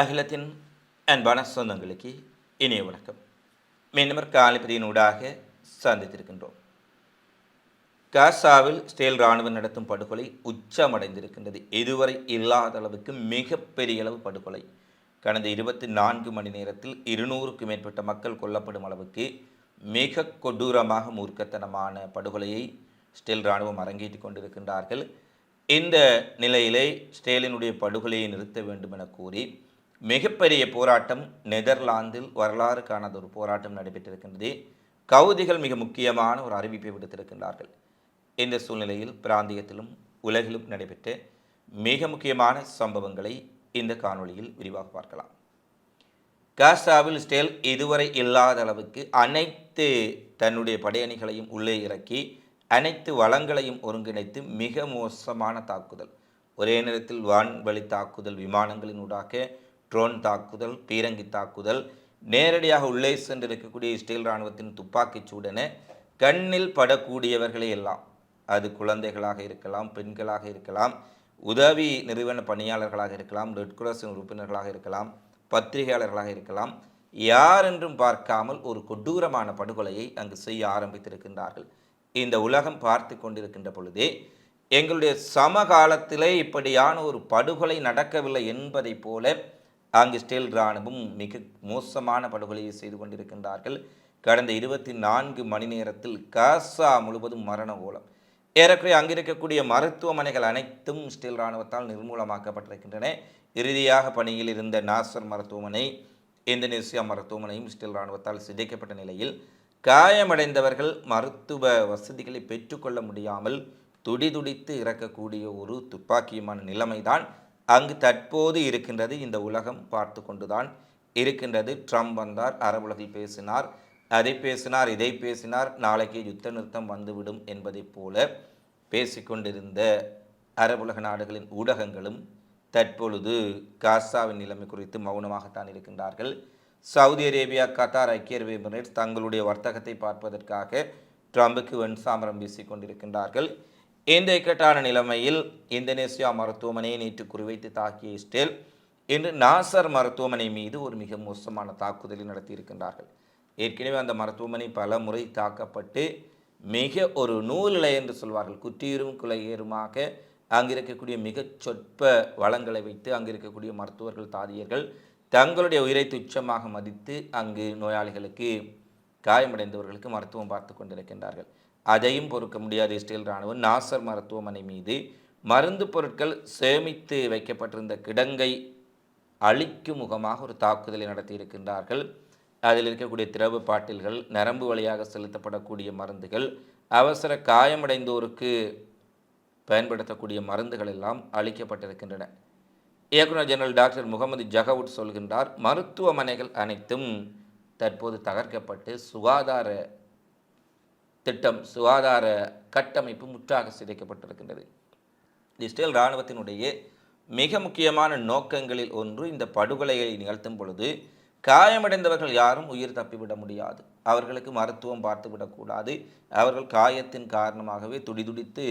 அகிலத்தின் அன்பான சொந்தங்களுக்கு இனிய வணக்கம். மீண்டும் காலிப்பதியினூடாக சந்தித்திருக்கின்றோம். காசாவில் ஸ்டேல் இராணுவம் நடத்தும் படுகொலை உச்சமடைந்திருக்கின்றது. இதுவரை இல்லாத அளவுக்கு மிகப்பெரிய அளவு படுகொலை. கடந்த இருபத்தி நான்கு மணி நேரத்தில் இருநூறுக்கும் மேற்பட்ட மக்கள் கொல்லப்படும் அளவுக்கு மிக கொடூரமாக மூர்க்கத்தனமான படுகொலையை ஸ்டேல் இராணுவம் அரங்கேற்றிக் கொண்டிருக்கின்றார்கள். இந்த நிலையிலே ஸ்டேலினுடைய படுகொலையை நிறுத்த வேண்டும் என கூறி மிகப்பெரிய போராட்டம் நெதர்லாந்தில் வரலாறு காணாத ஒரு போராட்டம் நடைபெற்றிருக்கின்றது. கவுதிகள் மிக முக்கியமான ஒரு அறிவிப்பை விடுத்திருக்கின்றார்கள். இந்த சூழ்நிலையில் பிராந்தியத்திலும் உலகிலும் நடைபெற்ற மிக முக்கியமான சம்பவங்களை இந்த காணொளியில் விரிவாக பார்க்கலாம். காசாவில் ஸ்டேல் இதுவரை இல்லாத அளவுக்கு அனைத்து தன்னுடைய படையணிகளையும் உள்ளே இறக்கி அனைத்து வளங்களையும் ஒருங்கிணைத்து மிக மோசமான தாக்குதல். ஒரே நேரத்தில் வான்வழி தாக்குதல் விமானங்களின் ஊடாக ட்ரோன் தாக்குதல் பீரங்கி தாக்குதல் நேரடியாக உள்ளே சென்று இருக்கக்கூடிய இஸ்ரேல் இராணுவத்தின் துப்பாக்கிச் சூடனை கண்ணில் படக்கூடியவர்களே எல்லாம். அது குழந்தைகளாக இருக்கலாம் பெண்களாக இருக்கலாம் உதவி நிறுவன பணியாளர்களாக இருக்கலாம் ரெட் கிராஸின் உறுப்பினர்களாக இருக்கலாம் பத்திரிகையாளர்களாக இருக்கலாம் யார் என்றும் பார்க்காமல் ஒரு கொடூரமான படுகொலையை அங்கு செய்ய ஆரம்பித்திருக்கின்றார்கள். இந்த உலகம் பார்த்து கொண்டிருக்கின்ற பொழுதே எங்களுடைய சமகாலத்திலே இப்படியான ஒரு படுகொலை நடக்கவில்லை என்பதை போல அங்கு ஸ்டேல் இராணுவம் மிக மோசமான படுகொலையை செய்து கொண்டிருக்கின்றார்கள். கடந்த இருபத்தி நான்கு மணி நேரத்தில் காசா முழுவதும் மரண ஓலம் ஏறக்குறைய அங்கிருக்கக்கூடிய மருத்துவமனைகள் அனைத்தும் ஸ்டீல் இராணுவத்தால் நிர்மூலமாக்கப்பட்டிருக்கின்றன. இறுதியாக பணியில் இருந்த நாசர் மருத்துவமனை இந்தோனேசியா மருத்துவமனையும் ஸ்டீல் இராணுவத்தால் சிதைக்கப்பட்ட நிலையில் காயமடைந்தவர்கள் மருத்துவ வசதிகளை பெற்றுக்கொள்ள முடியாமல் துடிதுடித்து இறக்கக்கூடிய ஒரு துப்பாக்கியமான நிலைமைதான் அங்கு தற்போது இருக்கின்றது இந்த உலகம் பார்த்து கொண்டுதான் இருக்கின்றது. ட்ரம்ப் வந்தார் அரபுலகில் பேசினார் அதை பேசினார் இதை பேசினார் நாளைக்கு யுத்த நிறுத்தம் வந்துவிடும் என்பதைப் போல பேசிக்கொண்டிருந்த அரபுலக நாடுகளின் ஊடகங்களும் தற்பொழுது காசாவின் நிலைமை குறித்து மௌனமாகத்தான் இருக்கின்றார்கள். சவுதி அரேபியா கத்தார் ஐக்கிய அரபு எமிரேட்ஸ் தங்களுடைய வர்த்தகத்தை பார்ப்பதற்காக ட்ரம்புக்கு வெண்சாமரம் வீசிக் கொண்டிருக்கின்றார்கள். இந்த இக்கட்டான நிலைமையில் இந்தோனேசியா மருத்துவமனையை நேற்று குறிவைத்து தாக்கிய இஸ்ரேல் இன்று நாசர் மருத்துவமனை மீது ஒரு மிக மோசமான தாக்குதலை நடத்தியிருக்கின்றார்கள். ஏற்கனவே அந்த மருத்துவமனை பல முறை தாக்கப்பட்டு மிக ஒரு நூலிலை என்று சொல்வார்கள். குற்றியரும் குலையேறுமாக அங்கிருக்கக்கூடிய மிகச் சொற்ப வளங்களை வைத்து அங்கிருக்கக்கூடிய மருத்துவர்கள் தாதியர்கள் தங்களுடைய உயிரை துச்சமாக மதித்து அங்கு நோயாளிகளுக்கு காயமடைந்தவர்களுக்கு மருத்துவம் பார்த்து கொண்டிருக்கின்றார்கள். அதையும் பொறுக்க முடியாது இஸ்ரேல் இராணுவம். நாசர் மருத்துவமனை மீது மருந்து பொருட்கள் சேமித்து வைக்கப்பட்டிருந்த கிடங்கை அழிக்கும் முகமாக ஒரு தாக்குதலை நடத்தியிருக்கின்றார்கள். அதில் இருக்கக்கூடிய திரவு பாட்டில்கள் நரம்பு வழியாக செலுத்தப்படக்கூடிய மருந்துகள் அவசர காயமடைந்தோருக்கு பயன்படுத்தக்கூடிய மருந்துகள் எல்லாம் அளிக்கப்பட்டிருக்கின்றன இயக்குனர் ஜெனரல் டாக்டர் முகமது ஜகவுட் சொல்கின்றார் மருத்துவமனைகள் அனைத்தும் தற்போது தகர்க்கப்பட்டு சுகாதார திட்டம் சுகாதார கட்டமைப்பு முற்றாக சிதைக்கப்பட்டிருக்கின்றது. இஸ்ரேல் இராணுவத்தினுடைய மிக முக்கியமான நோக்கங்களில் ஒன்று இந்த படுகொலையை நிகழ்த்தும் பொழுது காயமடைந்தவர்கள் யாரும் உயிர் தப்பிவிட முடியாது. அவர்களுக்கு மருத்துவம் பார்த்துவிடக்கூடாது. அவர்கள் காயத்தின் காரணமாகவே துடிதுடித்து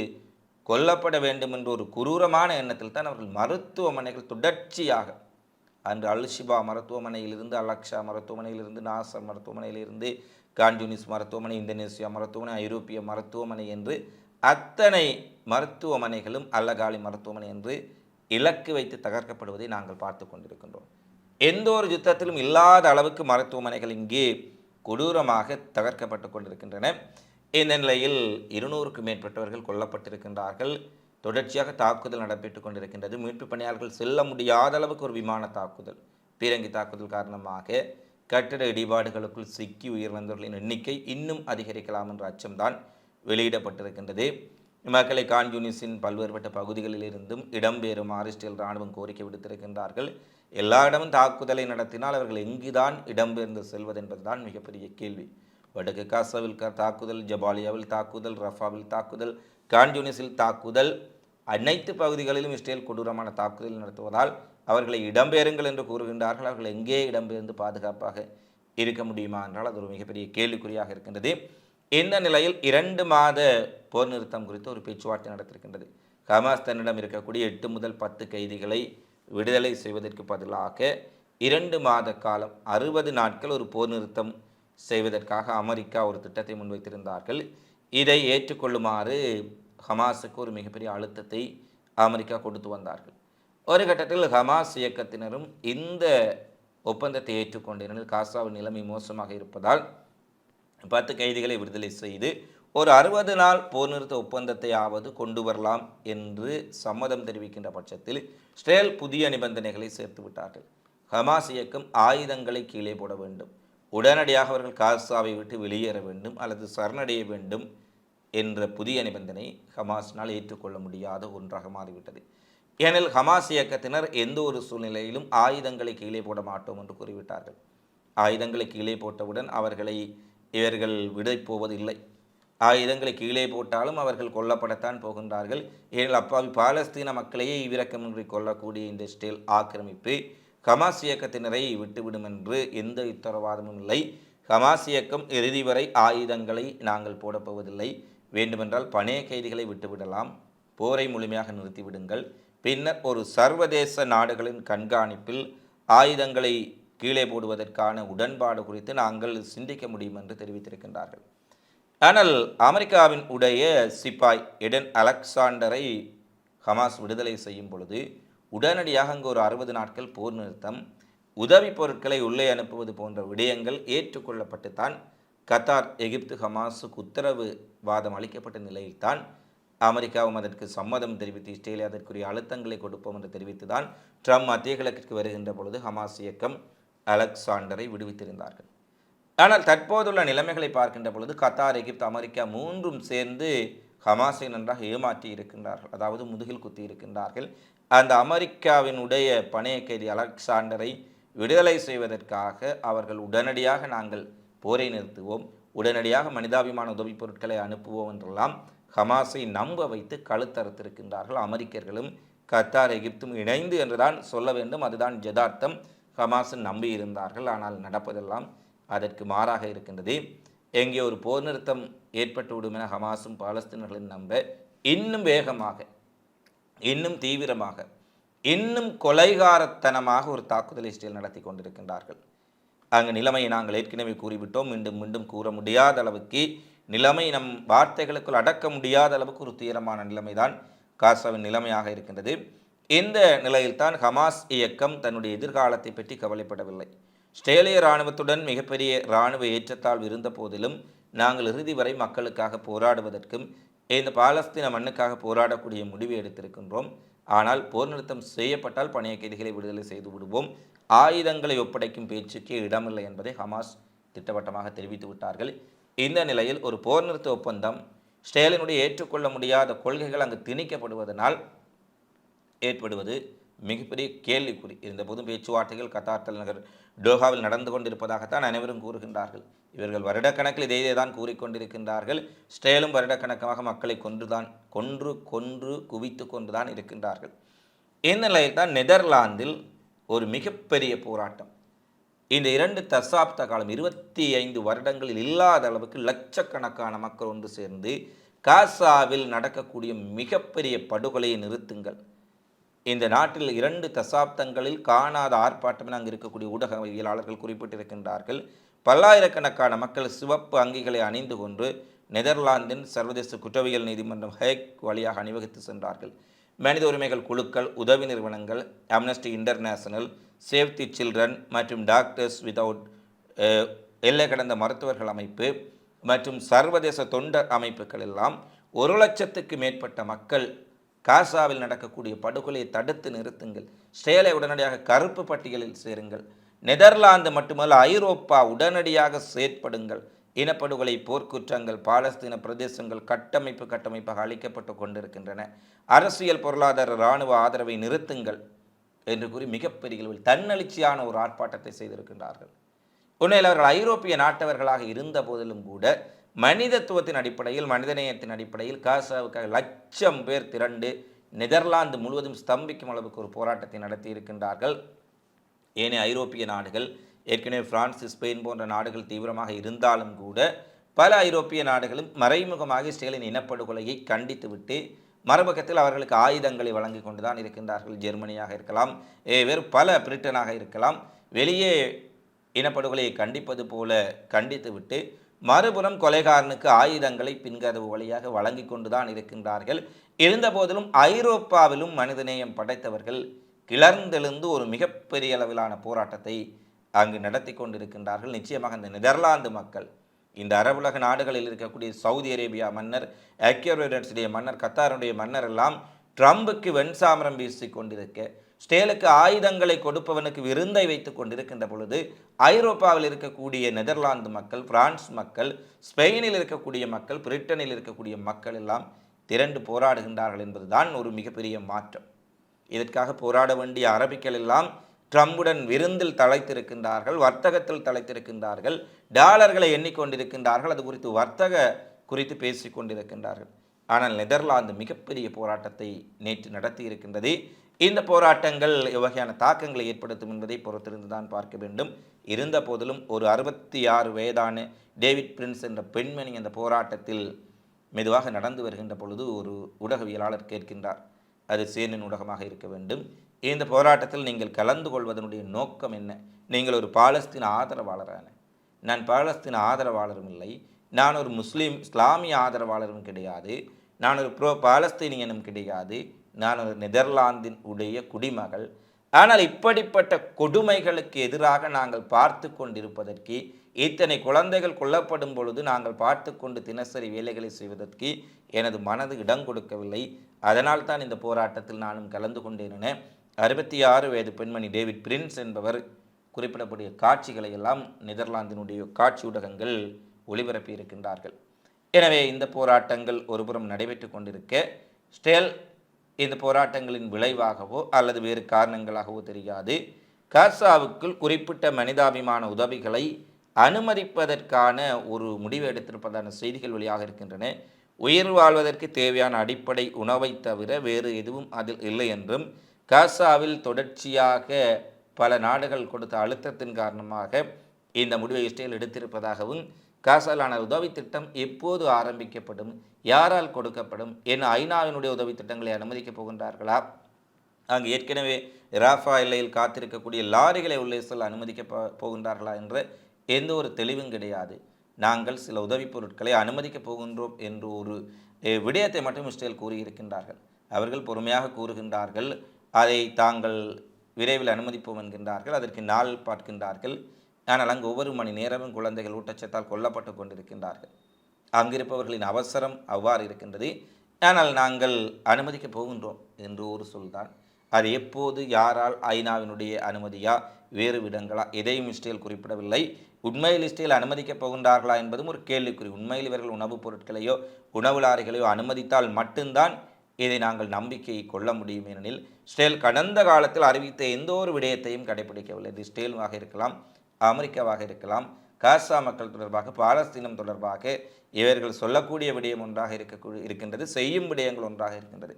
கொல்லப்பட வேண்டும் என்ற ஒரு குரூரமான எண்ணத்தில் தான் அவர்கள் மருத்துவமனைகள் தொடர்ச்சியாக அன்று அல்ஷிபா மருத்துவமனையிலிருந்து அலக்ஷா மருத்துவமனையிலிருந்து நாசர் மருத்துவமனையிலிருந்து கான்ஜூனிஸ் மருத்துவமனை இந்தோனேசியா மருத்துவமனை ஐரோப்பிய மருத்துவமனை என்று அத்தனை மருத்துவமனைகளும் அல்லகாலி மருத்துவமனை என்று இலக்கு வைத்து தகர்க்கப்படுவதை நாங்கள் பார்த்து கொண்டிருக்கின்றோம். எந்த ஒரு யுத்தத்திலும் இல்லாத அளவுக்கு மருத்துவமனைகள் இங்கே கொடூரமாக தகர்க்கப்பட்டு கொண்டிருக்கின்றன. இந்த நிலையில் இருநூறுக்கும் மேற்பட்டவர்கள் கொல்லப்பட்டிருக்கின்றார்கள். தொடர்ச்சியாக தாக்குதல் நடைபெற்று கொண்டிருக்கின்றது. மீட்பு பணியாளர்கள் செல்ல முடியாத அளவுக்கு ஒரு விமான தாக்குதல் பீரங்கி தாக்குதல் காரணமாக கட்டிட இடிபாடுகளுக்குள் சிக்கி உயிரிழந்தவர்களின் எண்ணிக்கை இன்னும் அதிகரிக்கலாம் என்ற அச்சம்தான் வெளியிடப்பட்டிருக்கின்றது. மக்களை கான்யூனிஸின் பல்வேறுபட்ட பகுதிகளில் இருந்தும் இடம்பெறுமாறு இஸ்ரேல் ராணுவம் கோரிக்கை விடுத்திருக்கின்றார்கள். எல்லா இடமும் தாக்குதலை நடத்தினால் அவர்கள் எங்குதான் இடம்பெயர்ந்து செல்வது என்பதுதான் மிகப்பெரிய கேள்வி. வடக்கு காசாவில் தாக்குதல் ஜபாலியாவில் தாக்குதல் ரஃபாவில் தாக்குதல் கான்யூனிஸில் தாக்குதல் அனைத்து பகுதிகளிலும் இஸ்ரேல் கொடூரமான தாக்குதல் நடத்துவதால் அவர்களை இடம்பெயருங்கள் என்று கூறுகின்றார்கள். அவர்கள் எங்கே இடம்பெயர்ந்து பாதுகாப்பாக இருக்க முடியுமா என்றால் அது ஒரு மிகப்பெரிய கேள்விக்குறியாக இருக்கின்றது. இந்த நிலையில் இரண்டு மாத போர் நிறுத்தம் குறித்து ஒரு பேச்சுவார்த்தை நடத்திருக்கின்றது. ஹமாஸ் தன்னிடம் இருக்கக்கூடிய எட்டு முதல் பத்து கைதிகளை விடுதலை செய்வதற்கு பதிலாக இரண்டு மாத காலம் அறுபது நாட்கள் ஒரு போர் நிறுத்தம் செய்வதற்காக அமெரிக்கா ஒரு திட்டத்தை முன்வைத்திருந்தார்கள். இதை ஏற்றுக்கொள்ளுமாறு ஹமாஸுக்கு ஒரு மிகப்பெரிய அழுத்தத்தை அமெரிக்கா கொடுத்து வந்தார்கள். ஒரு கட்டத்தில் ஹமாஸ் இயக்கத்தினரும் இந்த ஒப்பந்தத்தை ஏற்றுக்கொண்டிருந்தது காசாவின் நிலைமை மோசமாக இருப்பதால் பத்து கைதிகளை விடுதலை செய்து ஒரு அறுபது நாள் போர் நிறுத்த ஒப்பந்தத்தையாவது கொண்டு வரலாம் என்று சம்மதம் தெரிவிக்கின்ற பட்சத்தில் ஸ்ரேல் புதிய நிபந்தனைகளை சேர்த்து விட்டார்கள். ஹமாஸ் இயக்கம் ஆயுதங்களை கீழே போட வேண்டும். உடனடியாக அவர்கள் காசாவை விட்டு வெளியேற வேண்டும் அல்லது சரணடைய வேண்டும் என்ற புதிய நிபந்தனை ஹமாஸினால் ஏற்றுக்கொள்ள முடியாத ஒன்றாக மாறிவிட்டது. ஏனில் ஹமாஸ் இயக்கத்தினர் எந்த ஒரு சூழ்நிலையிலும் ஆயுதங்களை கீழே போட மாட்டோம் என்று கூறிவிட்டார்கள். ஆயுதங்களை கீழே போட்டவுடன் அவர்களை இவர்கள் விடை போவதில்லை. ஆயுதங்களை கீழே போட்டாலும் அவர்கள் கொல்லப்படத்தான் போகின்றார்கள். ஏனில் அப்பாவி பாலஸ்தீன மக்களையே இவ்விரக்கமின்றி கொல்லக்கூடிய இந்த ஸ்டேல் ஆக்கிரமிப்பு ஹமாஸ் இயக்கத்தினரை விட்டுவிடும் என்று எந்த உத்தரவாதமும் இல்லை. ஹமாஸ் இயக்கம் இறுதி வரை ஆயுதங்களை நாங்கள் போடப்போவதில்லை வேண்டுமென்றால் பணைய கைதிகளை விட்டுவிடலாம். போரை முழுமையாக நிறுத்திவிடுங்கள். பின்னர் ஒரு சர்வதேச நாடுகளின் கண்காணிப்பில் ஆயுதங்களை கீழே போடுவதற்கான உடன்பாடு குறித்து நாங்கள் சிந்திக்க முடியும் என்று தெரிவித்திருக்கின்றார்கள். ஆனால் அமெரிக்காவின் உடைய சிப்பாய் எடன் அலெக்சாண்டரை ஹமாஸ் விடுதலை செய்யும் பொழுது உடனடியாக அங்கு ஒரு அறுபது நாட்கள் போர் நிறுத்தம் உதவிப் பொருட்களை உள்ளே அனுப்புவது போன்ற விடயங்கள் ஏற்றுக்கொள்ளப்பட்டுத்தான் கத்தார் எகிப்து ஹமாஸுக்கு உத்தரவு வாதம் அளிக்கப்பட்ட நிலையில்தான் அமெரிக்காவும் அதற்கு சம்மதம் தெரிவித்து இஸ்ரேல் அதற்குரிய அழுத்தங்களை கொடுப்போம் என்று தெரிவித்து தான் ட்ரம்ப் மத்திய கிழக்கிற்கு வருகின்ற பொழுது ஹமாஸ் இயக்கம் அலெக்சாண்டரை விடுவித்திருந்தார்கள். ஆனால் தற்போதுள்ள நிலைமைகளை பார்க்கின்ற பொழுது கத்தார் எகிப்து அமெரிக்கா மூன்றும் சேர்ந்து ஹமாஸை நன்றாக ஏமாற்றி இருக்கின்றார்கள். அதாவது முதுகில் குத்தி இருக்கின்றார்கள். அந்த அமெரிக்காவினுடைய பணைய கைதி அலெக்சாண்டரை விடுதலை செய்வதற்காக அவர்கள் உடனடியாக நாங்கள் போரை நிறுத்துவோம். உடனடியாக மனிதாபிமான உதவிப் பொருட்களை அனுப்புவோம் என்றெல்லாம் ஹமாஸை நம்ப வைத்து கழுத்தறுத்திருக்கின்றார்கள் அமெரிக்கர்களும் கத்தார் எகிப்தும் இணைந்து என்றுதான் சொல்ல வேண்டும். அதுதான் ஜதார்த்தம் ஹமாஸை நம்பியிருந்தார்கள். ஆனால் நடப்பதெல்லாம் அதற்கு மாறாக இருக்கின்றது. எங்கே ஒரு போர் நிறுத்தம் ஏற்பட்டுவிடும் என ஹமாஸும் பாலஸ்தீனர்களும் நம்ப இன்னும் வேகமாக இன்னும் தீவிரமாக இன்னும் கொலைகாரத்தனமாக ஒரு தாக்குதலை இஸ்ரேல் நடத்தி கொண்டிருக்கின்றார்கள். அங்கு நிலைமையை நாங்கள் ஏற்கனவே கூறிவிட்டோம். மீண்டும் மீண்டும் கூற முடியாத அளவுக்கு நிலைமை நம் வார்த்தைகளுக்குள் அடக்க முடியாத அளவுக்கு ஒரு தீவிரமான நிலைமைதான் காசாவின் நிலைமையாக இருக்கின்றது. இந்த நிலையில்தான் ஹமாஸ் இயக்கம் தன்னுடைய எதிர்காலத்தை பற்றி கவலைப்படவில்லை. ஸ்ட்ரேலிய இராணுவத்துடன் மிகப்பெரிய இராணுவ ஏற்றத்தாழ்வு இருந்த போதிலும் நாங்கள் இறுதி வரை மக்களுக்காக போராடுவதற்கும் இந்த பாலஸ்தீன மண்ணுக்காக போராடக்கூடிய முடிவை எடுத்திருக்கின்றோம். ஆனால் போர் நிறுத்தம் செய்யப்பட்டால் பணைய கைதிகளை விடுதலை செய்து விடுவோம். ஆயுதங்களை ஒப்படைக்கும் பேச்சுக்கே இடமில்லை என்பதை ஹமாஸ் திட்டவட்டமாக தெரிவித்து விட்டார்கள். இந்த நிலையில் ஒரு போர் நிறுத்த ஒப்பந்தம் ஸ்டேலினுடைய ஏற்றுக்கொள்ள முடியாத கொள்கைகள் அங்கு திணிக்கப்படுவதனால் ஏற்படுவது மிகப்பெரிய கேள்விக்குறி. இருந்த போதும் பேச்சுவார்த்தைகள் கத்தார் தலைநகர் டோஹாவில் நடந்து கொண்டிருப்பதாகத்தான் அனைவரும் கூறுகின்றார்கள். இவர்கள் வருடக்கணக்கில் இதையே தான் கூறிக்கொண்டிருக்கின்றார்கள். ஸ்டேலும் வருடக்கணக்காக மக்களை கொன்றுதான் கொன்று கொன்று குவித்து கொண்டுதான் இருக்கின்றார்கள். இந்த நிலையில் தான் நெதர்லாந்தில் ஒரு மிகப்பெரிய போராட்டம். இந்த இரண்டு தசாப்த காலம் இருபத்தி ஐந்து வருடங்களில் இல்லாத அளவுக்கு லட்சக்கணக்கான மக்கள் ஒன்று சேர்ந்து காசாவில் நடக்கக்கூடிய மிகப்பெரிய படுகொலையை நிறுத்துங்கள். இந்த நாட்டில் இரண்டு தசாப்தங்களில் காணாத ஆர்ப்பாட்டம் அங்கு இருக்கக்கூடிய ஊடகவியலாளர்கள் குறிப்பிட்டிருக்கின்றார்கள். பல்லாயிரக்கணக்கான மக்கள் சிவப்பு அங்கிகளை அணிந்து கொண்டு நெதர்லாந்தின் சர்வதேச குற்றவியல் நீதிமன்றம் ஹேக் வழியாக அணிவகுத்து சென்றார்கள். மனித உரிமைகள் குழுக்கள் உதவி நிறுவனங்கள் Amnesty International Save the Children மற்றும் டாக்டர்ஸ் விதவுட் எல்லை கடந்த மருத்துவர்கள் அமைப்பு மற்றும் சர்வதேச தொண்டர் அமைப்புகள் எல்லாம் ஒரு லட்சத்துக்கு மேற்பட்ட மக்கள் காசாவில் நடக்கக்கூடிய படுகொலையை தடுத்து நிறுத்துங்கள். ஸ்ரேலை உடனடியாக கருப்பு பட்டியலில் சேருங்கள். நெதர்லாந்து மட்டுமல்ல ஐரோப்பா உடனடியாக செயற்படுங்கள். இனப்படுகொலை போர்க்குற்றங்கள் பாலஸ்தீன பிரதேசங்கள் கட்டமைப்பு கட்டமைப்பாக அளிக்கப்பட்டு கொண்டிருக்கின்றன. அரசியல் பொருளாதார இராணுவ ஆதரவை நிறுத்துங்கள் என்று கூறி மிகப்பெரிய அளவில் தன்னெழுச்சியான ஒரு ஆர்ப்பாட்டத்தை செய்திருக்கின்றார்கள். உண்மையில் அவர்கள் ஐரோப்பிய நாட்டவர்களாக இருந்த போதிலும் கூட மனிதத்துவத்தின் அடிப்படையில் மனிதநேயத்தின் அடிப்படையில் காசாவுக்காக லட்சம் பேர் திரண்டு நெதர்லாந்து முழுவதும் ஸ்தம்பிக்கும் அளவுக்கு ஒரு போராட்டத்தை நடத்தி இருக்கின்றார்கள் ஏனைய ஐரோப்பிய நாடுகள் ஏற்கனவே பிரான்ஸ் ஸ்பெயின் போன்ற நாடுகள் தீவிரமாக இருந்தாலும் கூட பல ஐரோப்பிய நாடுகளும் மறைமுகமாக இஸ்ரேலின் இனப்படுகொலையை கண்டித்துவிட்டு மறுபக்கத்தில் அவர்களுக்கு ஆயுதங்களை வழங்கி கொண்டு தான் இருக்கின்றார்கள். ஜெர்மனியாக இருக்கலாம் வேறு பல பிரிட்டனாக இருக்கலாம் வெளியே இனப்படுகொலையை கண்டிப்பது போல கண்டித்துவிட்டு மறுபுறம் கொலைகாரனுக்கு ஆயுதங்களை பின்கதவு வழியாக வழங்கி கொண்டு தான் இருக்கின்றார்கள். இருந்தபோதிலும் ஐரோப்பாவிலும் மனிதநேயம் படைத்தவர்கள் கிளர்ந்தெழுந்து ஒரு மிகப்பெரிய அளவிலான போராட்டத்தை அங்கு நடத்தி கொண்டிருக்கின்றார்கள். நிச்சயமாக இந்த நெதர்லாந்து மக்கள் இந்த அரபுலக நாடுகளில் இருக்கக்கூடிய சவுதி அரேபியா மன்னர் ஐக்கிய மன்னர் கத்தாருடைய மன்னர் எல்லாம் ட்ரம்புக்கு வெண்சாமரம் வீசி கொண்டிருக்க ஸ்டேலுக்கு ஆயுதங்களை கொடுப்பவனுக்கு விருந்தை வைத்துக் கொண்டிருக்கின்ற பொழுது ஐரோப்பாவில் இருக்கக்கூடிய நெதர்லாந்து மக்கள் பிரான்ஸ் மக்கள் ஸ்பெயினில் இருக்கக்கூடிய மக்கள் பிரிட்டனில் இருக்கக்கூடிய மக்கள் எல்லாம் திரண்டு போராடுகின்றார்கள் என்பதுதான் ஒரு மிகப்பெரிய மாற்றம். இதற்காக போராட வேண்டிய அரபிக்கள் எல்லாம் ட்ரம்புடன் விருந்தில் தலைத்திருக்கின்றார்கள் வர்த்தகத்தில் தலைத்திருக்கின்றார்கள் டாலர்களை எண்ணிக்கொண்டிருக்கின்றார்கள். அது குறித்து வர்த்தக குறித்து பேசிக் கொண்டிருக்கின்றார்கள் ஆனால் நெதர்லாந்து மிகப்பெரிய போராட்டத்தை நேற்று நடத்தி இருக்கின்றது இந்த போராட்டங்கள் எவ்வகையான தாக்கங்களை ஏற்படுத்தும் என்பதை பொறுத்திருந்து தான் பார்க்க வேண்டும். இருந்த போதிலும் ஒரு அறுபத்தி ஆறு வயதான டேவிட் பிரின்ஸ் என்ற பெண்மணி அந்த போராட்டத்தில் மெதுவாக நடந்து வருகின்ற பொழுது ஒரு ஊடகவியலாளர் கேட்கின்றார். அது சேனின் ஊடகமாக இருக்க வேண்டும். இந்த போராட்டத்தில் நீங்கள் கலந்து கொள்வதனுடைய நோக்கம் என்ன? நீங்கள் ஒரு பாலஸ்தீன ஆதரவாளரான. நான் பாலஸ்தீன ஆதரவாளரும் இல்லை. நான் ஒரு முஸ்லீம் இஸ்லாமிய ஆதரவாளரும் கிடையாது. நான் ஒரு ப்ரோ பாலஸ்தீனியனும் கிடையாது. நான் ஒரு நெதர்லாந்தின் உடைய குடிமகள். ஆனால் இப்படிப்பட்ட கொடுமைகளுக்கு எதிராக நாங்கள் பார்த்து கொண்டிருப்பதற்கு இத்தனை குழந்தைகள் கொல்லப்படும் பொழுது நாங்கள் பார்த்து கொண்டு தினசரி வேலைகளை செய்வதற்கு எனது மனது இடம் கொடுக்கவில்லை. அதனால் தான் இந்த போராட்டத்தில் நானும் கலந்து கொண்டேன் அறுபத்தி ஆறு வயது பெண்மணி டேவிட் பிரின்ஸ் என்பவர் குறிப்பிடக்கூடிய காட்சிகளை எல்லாம் நெதர்லாந்தினுடைய காட்சி ஊடகங்கள் ஒளிபரப்பி இருக்கின்றார்கள் எனவே இந்த போராட்டங்கள் ஒருபுறம் நடைபெற்று கொண்டிருக்க ஸ்டேல் இந்த போராட்டங்களின் விளைவாகவோ அல்லது வேறு காரணங்களாகவோ தெரியாது. காசாவுக்குள் குறிப்பிட்ட மனிதாபிமான உதவிகளை அனுமதிப்பதற்கான ஒரு முடிவு எடுத்திருப்பதான செய்திகள் வெளியாக இருக்கின்றன. உயிர் வாழ்வதற்கு தேவையான அடிப்படை உணவை தவிர வேறு எதுவும் அதில் இல்லை என்றும் காசாவில் தொடர்ச்சியாக பல நாடுகள் கொடுத்த அழுத்தத்தின் காரணமாக இந்த முடிவை இஸ்ரேல் எடுத்திருப்பதாகவும் காசாலான உதவி திட்டம் எப்போது ஆரம்பிக்கப்படும் யாரால் கொடுக்கப்படும் என்ன ஐநாவினுடைய உதவி திட்டங்களை அனுமதிக்கப் போகின்றார்களா? அங்கு ஏற்கனவே ராஃபா எல்லையில் காத்திருக்கக்கூடிய லாரிகளை உள்ளே செல்ல அனுமதிக்க போகின்றார்களா என்ற எந்த ஒரு தெளிவும் கிடையாது. நாங்கள் சில உதவிப் பொருட்களை அனுமதிக்கப் போகின்றோம் என்று ஒரு விடயத்தை மட்டும் இஸ்ரேல் கூறியிருக்கின்றார்கள். அவர்கள் பொறுமையாக கூறுகின்றார்கள் அதை தாங்கள் விரைவில் அனுமதிப்போம் என்கின்றார்கள். அதற்கு நாள் பார்க்கின்றார்கள். ஆனால் அங்கு ஒவ்வொரு மணி நேரமும் குழந்தைகள் ஊட்டச்சத்தால் கொல்லப்பட்டு கொண்டிருக்கின்றார்கள். அங்கிருப்பவர்களின் அவசரம் அவ்வாறு இருக்கின்றது. ஆனால் நாங்கள் அனுமதிக்கப் போகின்றோம் என்று ஒரு சொல்தான். அது எப்போது யாரால் ஐநாவினுடைய அனுமதியா? வேறு விடங்களா? எதையும் இஸ்ரேல் குறிப்பிடவில்லை. உண்மையில் இஸ்ரேல் அனுமதிக்கப் போகின்றார்களா என்பதும் ஒரு கேள்விக்குறி. உண்மையில் இவர்கள் உணவுப் பொருட்களையோ உணவு லாரிகளையோ அனுமதித்தால் மட்டும்தான் இதை நாங்கள் நம்பிக்கையை கொள்ள முடியும் ஏனெனில் இஸ்ரேல் கடந்த காலத்தில் அறிவித்த எந்த ஒரு விடயத்தையும் கடைபிடிக்கவில்லை. இது இஸ்ரேலுமாக இருக்கலாம் அமெரிக்காவாக இருக்கலாம் காசா மக்கள் தொடர்பாக பாலஸ்தீனம் தொடர்பாக இவர்கள் சொல்லக்கூடிய விடயம் ஒன்றாக இருக்கக்கூடிய இருக்கின்றது செய்யும் விடயங்கள் ஒன்றாக இருக்கின்றது.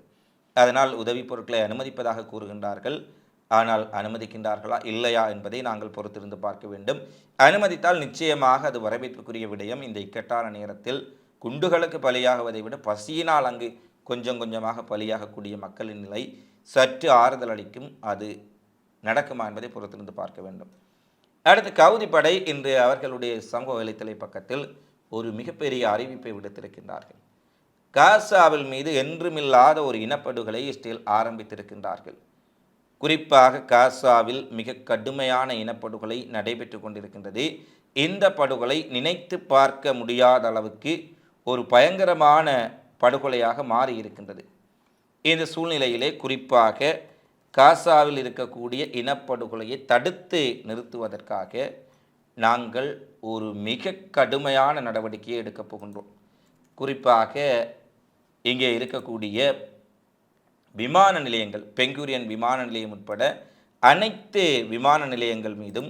அதனால் உதவிப் பொருட்களை அனுமதிப்பதாக கூறுகின்றார்கள். ஆனால் அனுமதிக்கின்றார்களா இல்லையா என்பதை நாங்கள் பொறுத்திருந்து பார்க்க வேண்டும். அனுமதித்தால் நிச்சயமாக அது வரவேற்புக்குரிய விடயம். இந்த இக்கட்டான நேரத்தில் குண்டுகளுக்கு பலியாகுவதை விட பசியினால் அங்கு கொஞ்சம் கொஞ்சமாக பலியாகக்கூடிய மக்களின் நிலை சற்று ஆறுதல் அளிக்கும் அது நடக்குமா என்பதை பொறுத்திருந்து பார்க்க வேண்டும். அடுத்து கவுதி படை இன்று அவர்களுடைய சமூக வலைத்தளை பக்கத்தில் ஒரு மிகப்பெரிய அறிவிப்பை விடுத்திருக்கின்றார்கள். காசாவில் மீது என்றுமில்லாத ஒரு இனப்படுகொலை இஸ்ரேல் ஆரம்பித்திருக்கின்றார்கள். குறிப்பாக காசாவில் மிக கடுமையான இனப்படுகொலை நடைபெற்று கொண்டிருக்கின்றது. இந்த படுகொலை நினைத்து பார்க்க முடியாத அளவுக்கு ஒரு பயங்கரமான படுகொலையாக மாறி இருக்கின்றது இந்த சூழ்நிலையிலே குறிப்பாக காசாவில் இருக்கக்கூடிய இனப்படுகொலையை தடுத்து நிறுத்துவதற்காக நாங்கள் ஒரு மிக கடுமையான நடவடிக்கையை எடுக்கப் போகின்றோம். குறிப்பாக இங்கே இருக்கக்கூடிய விமான நிலையங்கள் பெங்குரியன் விமான நிலையம் உட்பட அனைத்து விமான நிலையங்கள் மீதும்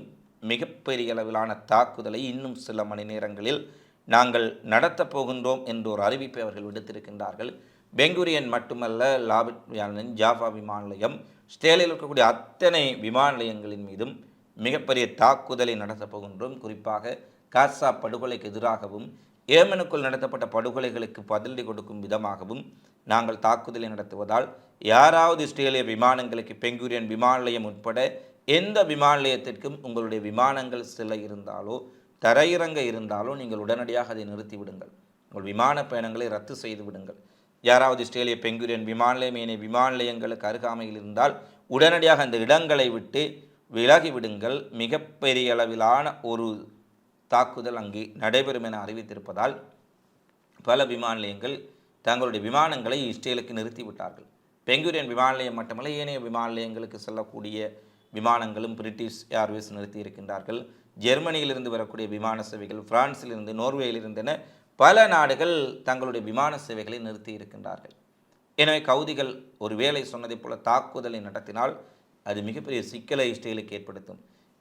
மிகப்பெரிய அளவிலான தாக்குதலை இன்னும் சில மணி நேரங்களில் நாங்கள் நடத்தப் போகின்றோம் என்ற ஒரு அறிவிப்பை அவர்கள் விடுத்திருக்கின்றார்கள். பெங்குரியன் மட்டுமல்ல லாபிட் ஜாஃபா விமான நிலையம் ஸ்டேலில் இருக்கக்கூடிய அத்தனை விமான நிலையங்களின் மீதும் மிகப்பெரிய தாக்குதலை நடத்தப்போகின்றும் குறிப்பாக காசா படுகொலைக்கு எதிராகவும் ஏமனுக்குள் நடத்தப்பட்ட படுகொலைகளுக்கு பதிலடி கொடுக்கும் விதமாகவும் நாங்கள் தாக்குதலை நடத்துவதால் யாராவது இஸ்ரேலிய விமானங்களுக்கு பெங்குரியன் விமான நிலையம் உட்பட எந்த விமான நிலையத்திற்கும் உங்களுடைய விமானங்கள் சில இருந்தாலோ தரையிறங்க இருந்தாலோ நீங்கள் உடனடியாக அதை நிறுத்திவிடுங்கள். உங்கள் விமான பயணங்களை ரத்து செய்து விடுங்கள் யாராவது இஸ்ரேலிய பெங்குரியன் விமான நிலையம் ஏனைய விமான நிலையங்களுக்கு அருகாமையில் இருந்தால் உடனடியாக அந்த இடங்களை விட்டு விலகி விடுங்கள் மிகப்பெரிய அளவிலான ஒரு தாக்குதல் அங்கு நடைபெறும் என அறிவித்திருப்பதால் பல விமான நிலையங்கள் தங்களுடைய விமானங்களை இஸ்ரேலுக்கு நிறுத்திவிட்டார்கள். பெங்குரியன் விமான நிலையம் மட்டுமல்ல ஏனைய விமான நிலையங்களுக்கு செல்லக்கூடிய விமானங்களும் பிரிட்டிஷ் ஏர்வேஸ் நிறுத்தி இருக்கின்றார்கள் ஜெர்மனியிலிருந்து வரக்கூடிய விமான சேவைகள் பிரான்சிலிருந்து நோர்வேயிலிருந்து என பல நாடுகள் தங்களுடைய விமான சேவைகளை நிறுத்தி இருக்கின்றார்கள். எனவே கவுதிகள் ஒருவேளை சொன்னதைப் போல தாக்குதலை நடத்தினால் அது மிகப்பெரிய சிக்கலை இஸ்ரேலுக்கு ஏற்படுத்தும்.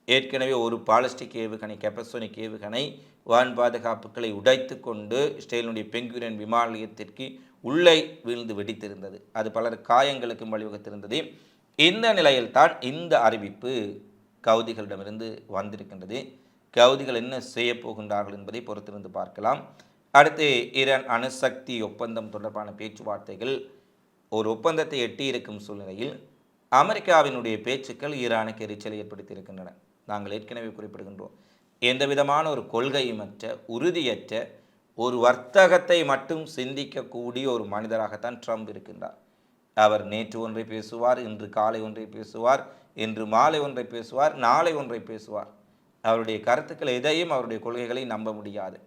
ஏற்கனவே ஒரு பாலிஸ்டிக் ஏவுகணை கெப்பசோனிக் ஏவுகணை வான் பாதுகாப்புகளை உடைத்து கொண்டு இஸ்ரேலினுடைய பெங்குரியன் விமான நிலையத்திற்கு உள்ளே வீழ்ந்து வெடித்திருந்தது. அது பலர் காயங்களுக்கும் வழிவகுத்திருந்தது. இந்த நிலையில்தான் இந்த அறிவிப்பு கவுதிகளிடமிருந்து வந்திருக்கின்றது. கவுதிகள் என்ன செய்ய போகின்றார்கள் என்பதை பொறுத்திருந்து பார்க்கலாம். அடுத்து ஈரான் அணுசக்தி ஒப்பந்தம் தொடர்பான பேச்சுவார்த்தைகள். ஒரு ஒப்பந்தத்தை எட்டியிருக்கும் சூழ்நிலையில் அமெரிக்காவினுடைய பேச்சுக்கள் ஈரானுக்கு எரிச்சலை ஏற்படுத்தியிருக்கின்றன. நாங்கள் ஏற்கனவே குறிப்பிடுகின்றோம். எந்த விதமான ஒரு கொள்கையுமற்ற உறுதியற்ற ஒரு வர்த்தகத்தை மட்டும் சிந்திக்கக்கூடிய ஒரு மனிதராகத்தான் ட்ரம்ப் இருக்கின்றார். அவர் நேற்று ஒன்றை பேசுவார் இன்று காலை ஒன்றை பேசுவார் இன்று மாலை ஒன்றை பேசுவார் நாளை ஒன்றை பேசுவார். அவருடைய கருத்துக்கள் எதையும் அவருடைய கொள்கைகளை நம்ப முடியாது.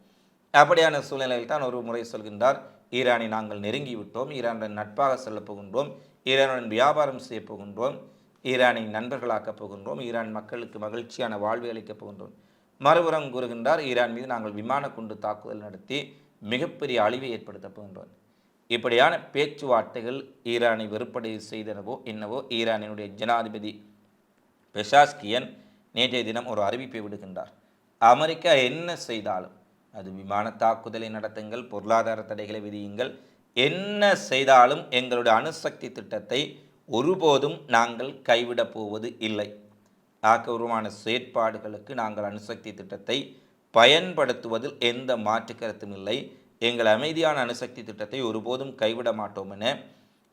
அப்படியான சூழ்நிலையில் தான் ஒரு முறை சொல்கின்றார் ஈரானை நாங்கள் நெருங்கி விட்டோம் ஈரானுடன் நட்பாக செல்லப் போகின்றோம் ஈரானுடன் வியாபாரம் செய்ய போகின்றோம் ஈரானை நண்பர்களாக்கப் போகின்றோம் ஈரான் மக்களுக்கு மகிழ்ச்சியான வாழ்வை அளிக்கப் போகின்றோம். மறுபுறம் கூறுகின்றார் ஈரான் மீது நாங்கள் விமான குண்டு தாக்குதல் நடத்தி மிகப்பெரிய அழிவை ஏற்படுத்தப் போகின்றோம். இப்படியான பேச்சுவார்த்தைகள் ஈரானை வெறுப்படை செய்தனவோ என்னவோ ஈரானினுடைய ஜனாதிபதி பெஷாஸ்கியன் நேற்றைய தினம் ஒரு அறிவிப்பை விடுகின்றார். அமெரிக்கா என்ன செய்தாலும் அது விமான தாக்குதலை நடத்துங்கள் பொருளாதார தடைகளை விதியுங்கள். என்ன செய்தாலும் எங்களுடைய அணுசக்தி திட்டத்தை ஒருபோதும் நாங்கள் கைவிடப் போவது இல்லை. ஆக்கபூர்வமான செயற்பாடுகளுக்கு நாங்கள் அணுசக்தி திட்டத்தை பயன்படுத்துவதில் எந்த மாற்று கருத்தும் இல்லை. எங்கள் அமைதியான அணுசக்தி திட்டத்தை ஒருபோதும் கைவிட மாட்டோம் என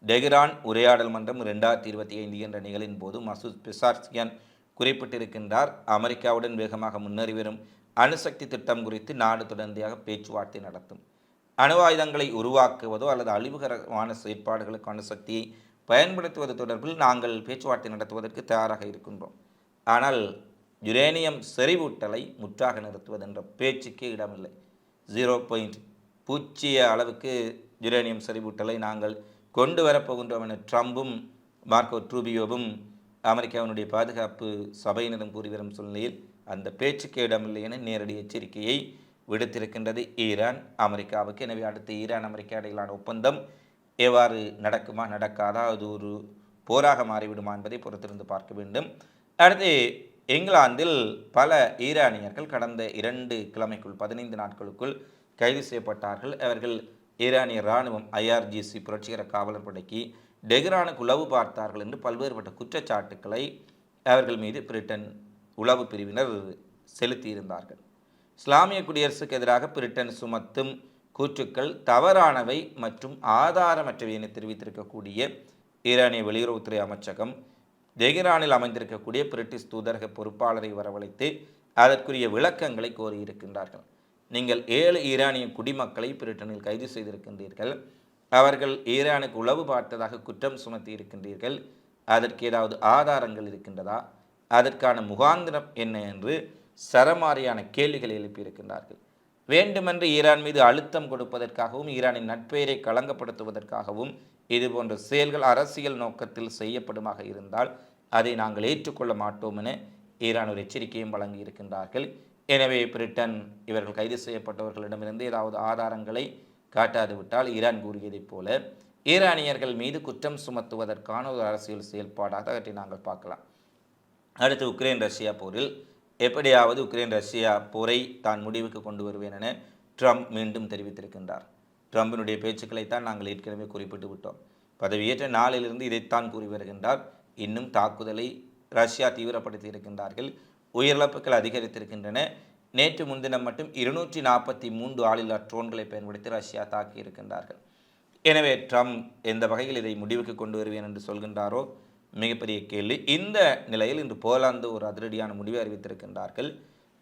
டெஹ்ரான் உரையாடல் மன்றம் ரெண்டாயிரத்தி இருபத்தி ஐந்து என்ற நிகழின் போது மசூத் பிசார்ஸ்கியான் குறிப்பிட்டிருக்கின்றார். அமெரிக்காவுடன் வேகமாக முன்னேறி வரும் அணுசக்தி திட்டம் குறித்து நாடு தொடர்ந்தியாக பேச்சுவார்த்தை நடத்தும். அணு ஆயுதங்களை உருவாக்குவதோ அல்லது அழிவுகரமான செயற்பாடுகளுக்கு அணுசக்தியை பயன்படுத்துவது தொடர்பில் நாங்கள் பேச்சுவார்த்தை நடத்துவதற்கு தயாராக இருக்கின்றோம். ஆனால் யுரேனியம் செறிவூட்டலை முற்றாக நிறுத்துவது என்ற பேச்சுக்கே இடமில்லை. ஜீரோ பாயிண்ட் பூச்சிய அளவுக்கு யுரேனியம் செறிவூட்டலை நாங்கள் கொண்டு வரப்போகின்றோம் என ட்ரம்பும் மார்க்கோ ட்ரூபியோவும் அமெரிக்காவினுடைய பாதுகாப்பு சபையினரும் கூறி வரும் சூழ்நிலையில் அந்த பேச்சுக்கு இடமில்லை என நேரடி எச்சரிக்கையை விடுத்திருக்கின்றது ஈரான். அமெரிக்காவுக்கு எனவே அடுத்து ஈரான் அமெரிக்கா இடையிலான ஒப்பந்தம் எவ்வாறு நடக்குமா நடக்காதா அது ஒரு போராக மாறிவிடுமா என்பதை பொறுத்திருந்து பார்க்க வேண்டும். அடுத்து இங்கிலாந்தில் பல ஈரானியர்கள் கடந்த இரண்டு கிழமைக்குள் பதினைந்து நாட்களுக்குள் கைது செய்யப்பட்டார்கள். அவர்கள் ஈரானிய இராணுவம் ஐஆர்ஜிசி புரட்சிகர காவலர் படைக்கு டெஹ்ரானுக்கு உளவு பார்த்தார்கள் என்று பல்வேறுபட்ட குற்றச்சாட்டுக்களை அவர்கள் மீது பிரிட்டன் உளவு பிரிவினர் செலுத்தியிருந்தார்கள். இஸ்லாமிய குடியரசுக்கு எதிராக பிரிட்டன் சுமத்தும் கூற்றுக்கள் தவறானவை மற்றும் ஆதாரமற்றவை என தெரிவித்திருக்கக்கூடிய ஈரானிய வெளியுறவுத்துறை அமைச்சகம் தெஹ்ரானில் அமைந்திருக்கக்கூடிய பிரிட்டிஷ் தூதரக பொறுப்பாளரை வரவழைத்து அதற்குரிய விளக்கங்களை கோரியிருக்கின்றார்கள். நீங்கள் ஏழு ஈரானிய குடிமக்களை பிரிட்டனில் கைது செய்திருக்கின்றீர்கள். அவர்கள் ஈரானுக்கு உளவு பார்த்ததாக குற்றம் சுமத்தி இருக்கின்றீர்கள் அதற்கு ஏதாவது ஆதாரங்கள் இருக்கின்றதா? அதற்கான முகாந்திரம் என்ன என்று சரமாரியான கேள்விகளை எழுப்பியிருக்கின்றார்கள். வேண்டுமென்று ஈரான் மீது அழுத்தம் கொடுப்பதற்காகவும் ஈரானின் நட்பெயரை களங்கப்படுத்துவதற்காகவும் இது போன்ற செயல்கள் அரசியல் நோக்கத்தில் செய்யப்படுமாக இருந்தால் அதை நாங்கள் ஏற்றுக்கொள்ள மாட்டோம் என ஈரான் ஒரு எச்சரிக்கையும் வழங்கியிருக்கின்றார்கள். எனவே பிரிட்டன் இவர்கள் கைது செய்யப்பட்டவர்களிடமிருந்து ஏதாவது ஆதாரங்களை காட்டாது விட்டால் ஈரான் கூறியதைப் போல ஈரானியர்கள் மீது குற்றம் சுமத்துவதற்கான ஒரு அரசியல் செயல்பாடாக அவற்றை நாங்கள் பார்க்கலாம். அடுத்து உக்ரைன் ரஷ்யா போரில் எப்படியாவது உக்ரைன் ரஷ்யா போரை தான் முடிவுக்கு கொண்டு வருவேன் என ட்ரம்ப் மீண்டும் தெரிவித்திருக்கின்றார். ட்ரம்பினுடைய பேச்சுக்களைத்தான் நாங்கள் ஏற்கனவே குறிப்பிட்டு விட்டோம். பதவியேற்ற நாளிலிருந்து இதைத்தான் கூறி வருகின்றார். இன்னும் தாக்குதலை ரஷ்யா தீவிரப்படுத்தி இருக்கின்றார்கள் உயிரிழப்புகள் அதிகரித்திருக்கின்றன. நேற்று முன்தினம் மட்டும் இருநூற்றி நாற்பத்தி மூன்று ஆளில்லா ட்ரோன்களை பயன்படுத்தி ரஷ்யா தாக்கி இருக்கின்றார்கள் எனவே ட்ரம்ப் எந்த வகையில் இதை முடிவுக்கு கொண்டு வருவேன் என்று சொல்கின்றாரோ மிகப்பெரிய கேள்வி. இந்த நிலையில் இன்று போலாந்து ஒரு அதிரடியான முடிவை அறிவித்திருக்கின்றார்கள்.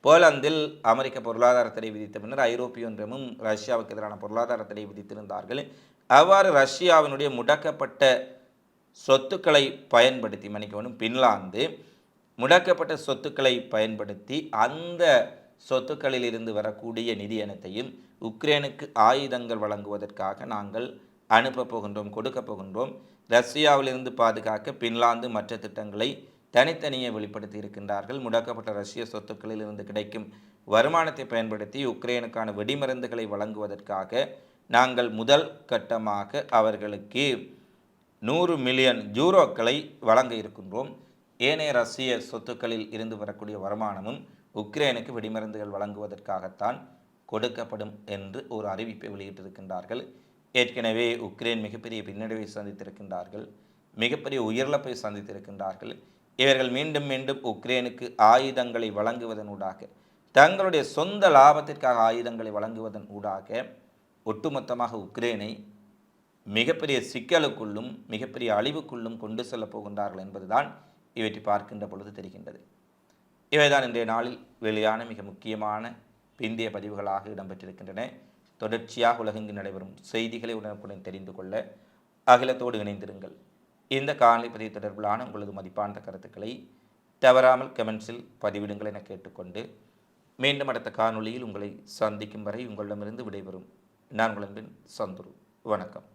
போலாந்தில் அமெரிக்க பொருளாதார தடை விதித்த பின்னர் ஐரோப்பிய ஒன்றியமும் ரஷ்யாவுக்கு எதிரான பொருளாதார தடை விதித்திருந்தார்கள். அவ்வாறு ரஷ்யாவினுடைய முடக்கப்பட்ட சொத்துக்களை பயன்படுத்தி மன்னிக்கணும் பின்லாந்து முடக்கப்பட்ட சொத்துக்களை பயன்படுத்தி அந்த சொத்துக்களில் இருந்து வரக்கூடிய நிதியனத்தையும் உக்ரைனுக்கு ஆயுதங்கள் வழங்குவதற்காக நாங்கள் அனுப்பப் போகின்றோம் கொடுக்கப் போகின்றோம். ரஷ்யாவிலிருந்து பாதுகாக்க பின்லாந்து மற்ற திட்டங்களை தனித்தனியே வெளிப்படுத்தி இருக்கின்றார்கள். முடக்கப்பட்ட ரஷ்ய சொத்துக்களில் இருந்து கிடைக்கும் வருமானத்தை பயன்படுத்தி உக்ரைனுக்கான வெடிமருந்துகளை வழங்குவதற்காக நாங்கள் முதல் கட்டமாக அவர்களுக்கு நூறு மில்லியன் யூரோக்களை வழங்க இருக்கின்றோம். ஏனைய ரஷ்ய சொத்துக்களில் இருந்து வரக்கூடிய வருமானமும் உக்ரைனுக்கு வெடிமருந்துகள் வழங்குவதற்காகத்தான் கொடுக்கப்படும் என்று ஒரு அறிவிப்பை வெளியிட்டிருக்கின்றார்கள். ஏற்கனவே உக்ரைன் மிகப்பெரிய பின்னடைவை சந்தித்திருக்கின்றார்கள் மிகப்பெரிய உயிரிழப்பை சந்தித்திருக்கின்றார்கள். இவர்கள் மீண்டும் மீண்டும் உக்ரைனுக்கு ஆயுதங்களை வழங்குவதன் ஊடாக தங்களுடைய சொந்த லாபத்திற்காக ஆயுதங்களை வழங்குவதன் ஊடாக ஒட்டுமொத்தமாக உக்ரைனை மிகப்பெரிய சிக்கலுக்குள்ளும் மிகப்பெரிய அழிவுக்குள்ளும் கொண்டு செல்லப் போகின்றார்கள் என்பதுதான் இவற்றை பார்க்கின்ற பொழுது தெரிகின்றது. இவைதான் இன்றைய நாளில் வெளியான மிக முக்கியமான பிந்திய பதிவுகளாக இடம்பெற்றிருக்கின்றன. தொடர்ச்சியாக உலகெங்கு நடைபெறும் செய்திகளை உடனுக்குடன் தெரிந்து கொள்ள அகிலத்தோடு இணைந்திருங்கள். இந்த காணொலி பதிவு தொடர்பிலான உங்களது மதிப்பான கருத்துக்களை தவறாமல் கமெண்ட்ஸில் பதிவிடுங்கள் என கேட்டுக்கொண்டு மீண்டும் அடுத்த காணொளியில் உங்களை சந்திக்கும் வரை உங்களிடமிருந்து விடைபெறும். நான் உங்களின் சந்துரு. வணக்கம்.